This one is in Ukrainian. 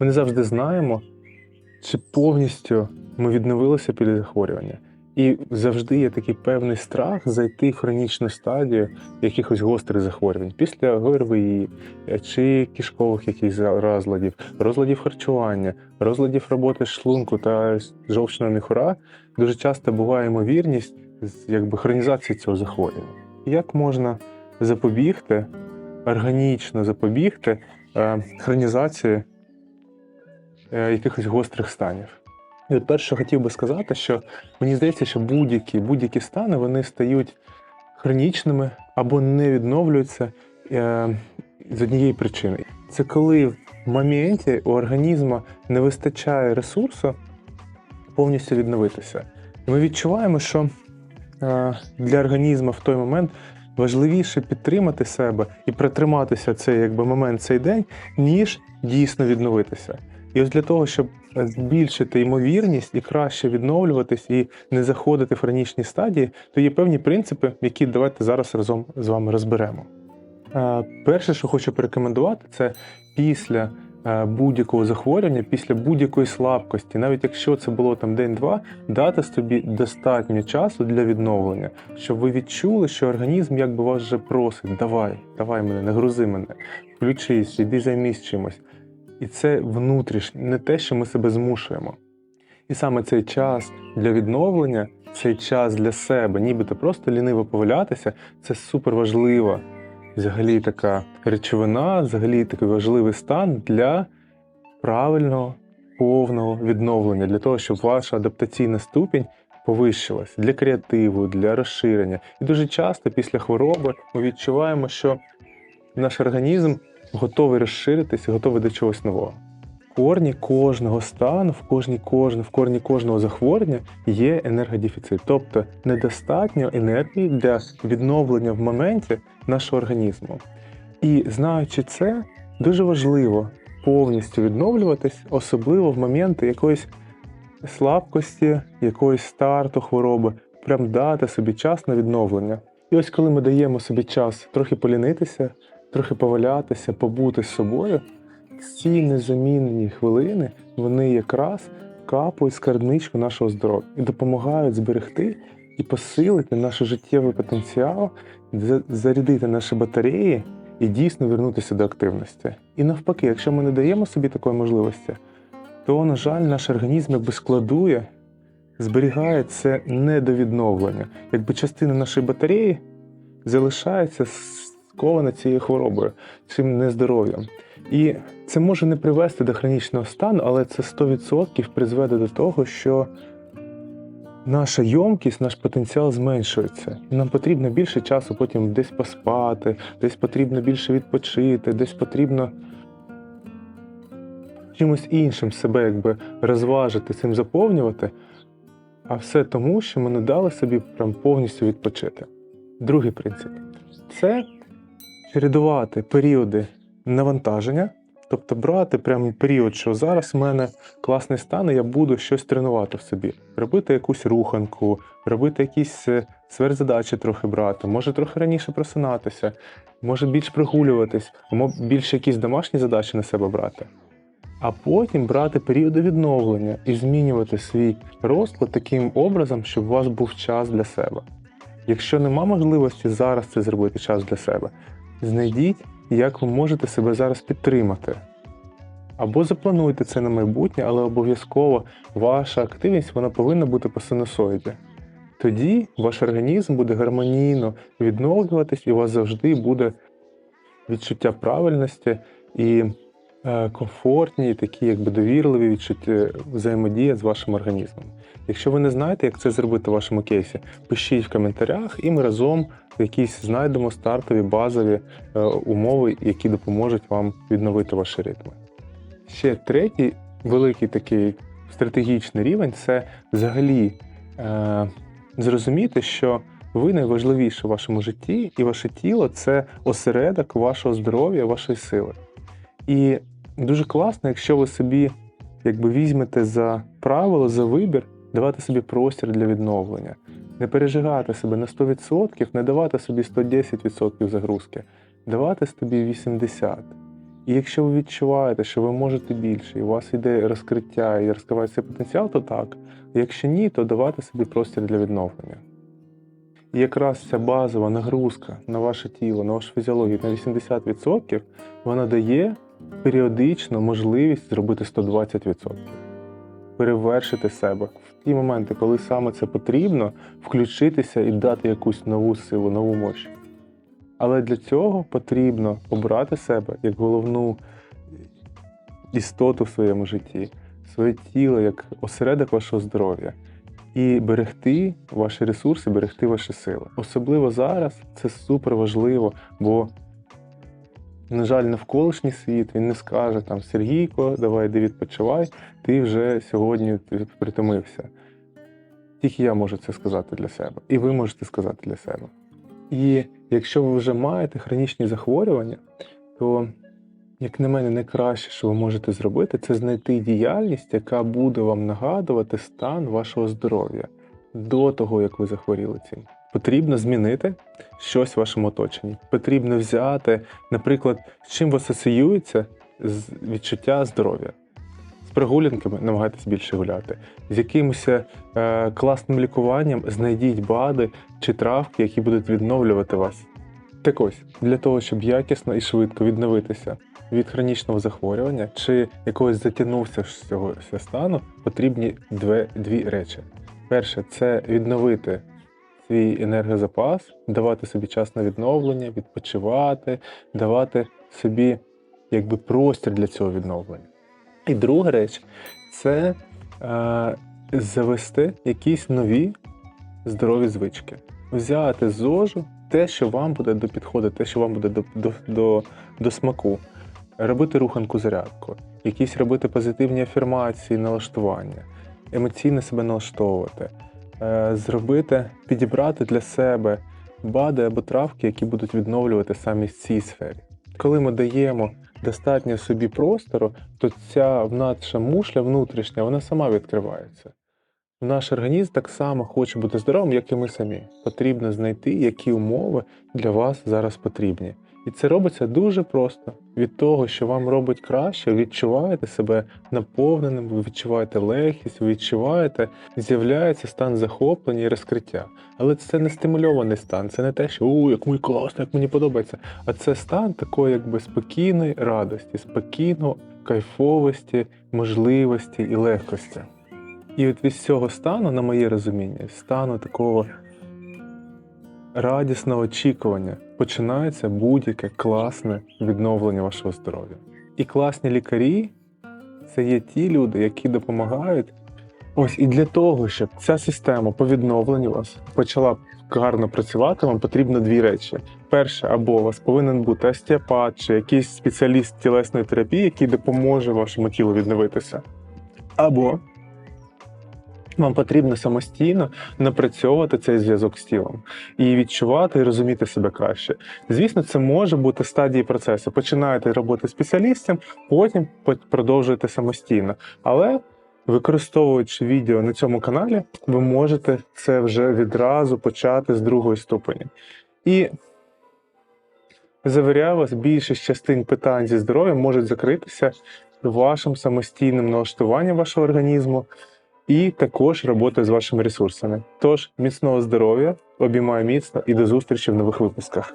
Ми не завжди знаємо, чи повністю ми відновилися після захворювання. І завжди є такий певний страх зайти в хронічну стадію якихось гострих захворювань після ГРВІ е, чи кишкових якихось розладів, розладів харчування, розладів роботи шлунку та жовчного міхура. Дуже часто буває ймовірність якби хронізації цього захворювання. Як можна запобігти, органічно запобігти е, хронізації якихось гострих станів? І от перше хотів би сказати, що мені здається, що будь-які будь-які стани вони стають хронічними або не відновлюються е, з однієї причини. Це коли в моменті у організму не вистачає ресурсу повністю відновитися. І ми відчуваємо, що е, для організму в той момент важливіше підтримати себе і протриматися цей якби, момент, цей день, ніж дійсно відновитися. І ось для того, щоб збільшити ймовірність і краще відновлюватись і не заходити в хронічні стадії, то є певні принципи, які давайте зараз разом з вами розберемо. Е, Перше, що хочу порекомендувати, це після е, будь-якого захворювання, після будь-якої слабкості, навіть якщо це було там день-два, дати собі достатньо часу для відновлення, щоб ви відчули, що організм якби вас вже просить: давай, давай мене, не грузи мене, включись, іди займись чимось. І це внутрішнє, не те, що ми себе змушуємо. І саме цей час для відновлення, цей час для себе, нібито просто ліниво повалятися, це супер важлива взагалі така речовина, взагалі такий важливий стан для правильного, повного відновлення, для того, щоб ваша адаптаційна ступінь повищилась для креативу, для розширення. І дуже часто після хвороби ми відчуваємо, що наш організм готовий розширитися, готовий до чогось нового. Корні кожного стану, в кожній кожне, в корні кожного захворювання є енергодефіцит, тобто недостатньо енергії для відновлення в моменті нашого організму. І знаючи це, дуже важливо повністю відновлюватись, особливо в моменти якоїсь слабкості, якоїсь старту хвороби, прям дати собі час на відновлення. І ось коли ми даємо собі час трохи полінитися, трохи повалятися, побути з собою, ці незамінні хвилини вони якраз капають скарбничку нашого здоров'я і допомагають зберегти і посилити наш життєвий потенціал, зарядити наші батареї і дійсно вернутися до активності. І навпаки, якщо ми не даємо собі такої можливості, то, на жаль, наш організм якби складує, зберігає це не до відновлення. Якби частина нашої батареї залишається скована цією хворобою, цим нездоров'ям. І це може не привести до хронічного стану, але це 100% призведе до того, що наша йомкість, наш потенціал зменшується. Нам потрібно більше часу потім десь поспати, десь потрібно більше відпочити, десь потрібно чимось іншим себе якби розважити, цим заповнювати. А все тому, що ми не дали собі прям повністю відпочити. Другий принцип це чередувати періоди навантаження, тобто брати прям період, що зараз в мене класний стан, і я буду щось тренувати в собі, робити якусь руханку, робити якісь е, сверхзадачі трохи брати, може трохи раніше просинатися, може більш прогулюватись, або більше якісь домашні задачі на себе брати. А потім брати періоди відновлення і змінювати свій розклад таким образом, щоб у вас був час для себе. Якщо нема можливості зараз це зробити час для себе, знайдіть, як ви можете себе зараз підтримати. Або заплануйте це на майбутнє, але обов'язково ваша активність вона повинна бути по синусоїді. Тоді ваш організм буде гармонійно відновлюватись, і у вас завжди буде відчуття правильності і комфортні, такі якби довірливі відчуття взаємодія з вашим організмом. Якщо ви не знаєте, як це зробити в вашому кейсі, пишіть в коментарях, і ми разом якісь знайдемо стартові базові е, умови, які допоможуть вам відновити ваші ритми. Ще третій великий такий стратегічний рівень це взагалі е, зрозуміти, що ви найважливіше в вашому житті, і ваше тіло це осередок вашого здоров'я, вашої сили. І дуже класно, якщо ви собі якби візьмете за правило, за вибір, давати собі простір для відновлення, не пережигати себе на 100%, не давати собі 110% загрузки, давати собі 80%. І якщо ви відчуваєте, що ви можете більше, і у вас йде розкриття і розкривається потенціал, то так. Якщо ні, то давайте собі простір для відновлення. І якраз ця базова нагрузка на ваше тіло, на вашу фізіологію на 80%, вона дає періодично можливість зробити 120%. Перевершити себе в ті моменти, коли саме це потрібно, включитися і дати якусь нову силу, нову мощь. Але для цього потрібно обрати себе як головну істоту в своєму житті, своє тіло як осередок вашого здоров'я, і берегти ваші ресурси, берегти ваші сили. Особливо зараз це супер важливо, бо, на жаль, навколишній світ він не скаже там Сергійко, давай йди відпочивай, ти вже сьогодні притомився. Тільки я можу це сказати для себе, і ви можете сказати для себе. І якщо ви вже маєте хронічні захворювання, то, як на мене, найкраще, що ви можете зробити, це знайти діяльність, яка буде вам нагадувати стан вашого здоров'я до того, як ви захворіли цим. Потрібно змінити щось в вашому оточенні. Потрібно взяти, наприклад, з чим асоціюється з відчуття здоров'я. З прогулянками намагайтесь більше гуляти. З якимось е, класним лікуванням знайдіть БАДи чи травки, які будуть відновлювати вас. Так ось, для того, щоб якісно і швидко відновитися від хронічного захворювання чи якогось затягнувся з цього стану, потрібні дві, дві речі. Перше це відновити свій енергозапас, давати собі час на відновлення, відпочивати, давати собі якби простір для цього відновлення. І друга реч це е, завести якісь нові здорові звички. Взяти зожу те, що вам буде до підходу, те, що вам буде до, до, до, до смаку. Робити руханку зарядку, якісь робити позитивні афірмації, налаштування, емоційно себе налаштовувати, зробити, підібрати для себе бади або травки, які будуть відновлювати саме в цій сфері. Коли ми даємо достатньо собі простору, то ця наша мушля внутрішня, вона сама відкривається. Наш організм так само хоче бути здоровим, як і ми самі. Потрібно знайти, які умови для вас зараз потрібні. І це робиться дуже просто. Від того, що вам робить краще, відчуваєте себе наповненим, ви відчуваєте легкість, ви відчуваєте, з'являється стан захоплення і розкриття. Але це не стимульований стан, це не те, що «О, як мені класно, як мені подобається. А це стан такої якби спокійної радості, спокійної кайфовості, можливості і легкості. І от від цього стану, на моє розуміння, стану такого радісного очікування починається будь-яке класне відновлення вашого здоров'я. І класні лікарі це є ті люди, які допомагають. Ось і для того, щоб ця система по відновленню вас почала гарно працювати, вам потрібно дві речі. Перше, або у вас повинен бути остеопат чи якийсь спеціаліст тілесної терапії, який допоможе вашому тілу відновитися. Або вам потрібно самостійно напрацьовувати цей зв'язок з тілом і відчувати і розуміти себе краще. Звісно, це може бути стадії процесу. Починаєте роботи спеціалістом, потім продовжуєте самостійно. Але використовуючи відео на цьому каналі, ви можете це вже відразу почати з другої ступені. І завіряю вас, більшість частин питань зі здоров'ям можуть закритися вашим самостійним налаштуванням вашого організму і також роботою з вашими ресурсами. Тож, міцного здоров'я, обіймаю міцно і до зустрічі в нових випусках.